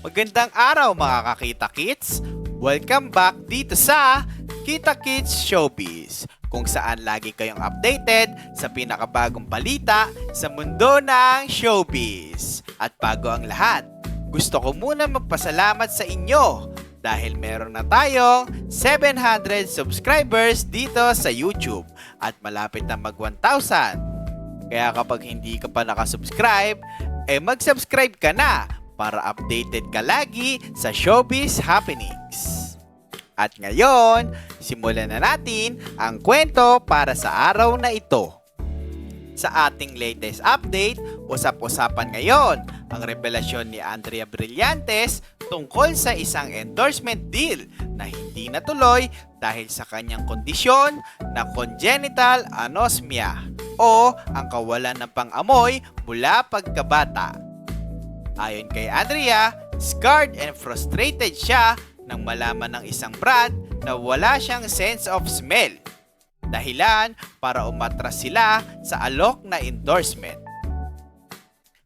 Magandang araw mga kakita kits! Welcome back dito sa Kita Kids Showbiz kung saan lagi kayong updated sa pinakabagong balita sa mundo ng showbiz. At bago ang lahat, gusto ko muna magpasalamat sa inyo dahil meron na tayong 700 subscribers dito sa YouTube at malapit na mag 1,000. Kaya kapag hindi ka pa nakasubscribe, eh mag-subscribe ka na para updated ka lagi sa showbiz happenings. At ngayon, simulan na natin ang kwento para sa araw na ito. Sa ating latest update, usap-usapan ngayon ang revelasyon ni Andrea Brillantes tungkol sa isang endorsement deal na hindi natuloy dahil sa kanyang kondisyon na congenital anosmia o ang kawalan ng pang-amoy mula pagkabata. Ayon kay Andrea, scarred and frustrated siya nang malaman ng isang brand na wala siyang sense of smell. Dahilan para umatras sila sa alok na endorsement.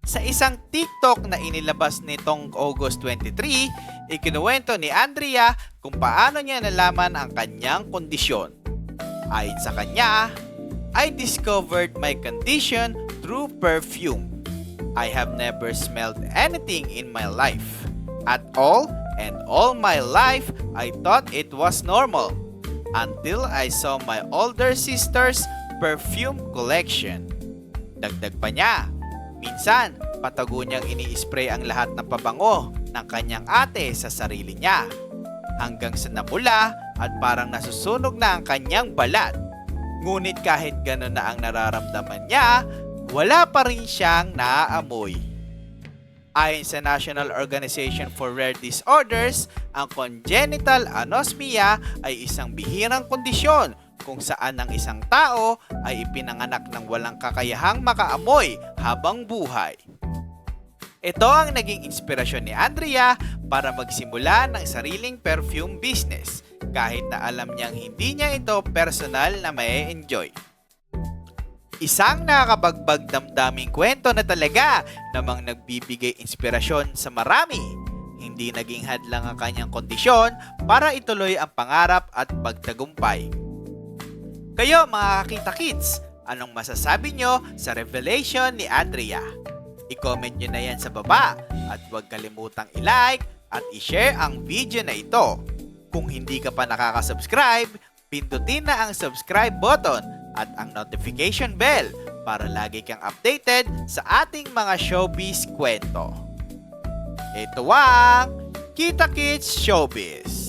Sa isang TikTok na inilabas nitong August 23, ikinuwento ni Andrea kung paano niya nalaman ang kanyang kondisyon. Ayon sa kanya, I discovered my condition through perfume. I have never smelled anything in my life. At all, and all my life, I thought it was normal. Until I saw my older sister's perfume collection. Dagdag pa niya, minsan, patago niyang ini-spray ang lahat ng pabango ng kanyang ate sa sarili niya. Hanggang sa namula at parang nasusunog na ang kanyang balat. Ngunit kahit gano'n na ang nararamdaman niya, wala pa rin siyang naaamoy. Ayon sa National Organization for Rare Disorders, ang congenital anosmia ay isang bihirang kondisyon kung saan ang isang tao ay ipinanganak ng walang kakayahang makaamoy habang buhay. Ito ang naging inspirasyon ni Andrea para magsimula ng sariling perfume business kahit na alam niyang hindi niya ito personal na may enjoy. Isang nakakabagbag damdaming kwento na talaga namang nagbibigay inspirasyon sa marami. Hindi naging hadlang ang kanyang kondisyon para ituloy ang pangarap at pagtagumpay. Kayo mga kakita kids, anong masasabi nyo sa revelation ni Andrea? I-comment nyo na yan sa baba at huwag kalimutang i-like at i-share ang video na ito. Kung hindi ka pa nakaka-subscribe, pindutin na ang subscribe button at ang notification bell para lagi kang updated sa ating mga showbiz kwento. Ito ang Kita Kids Showbiz.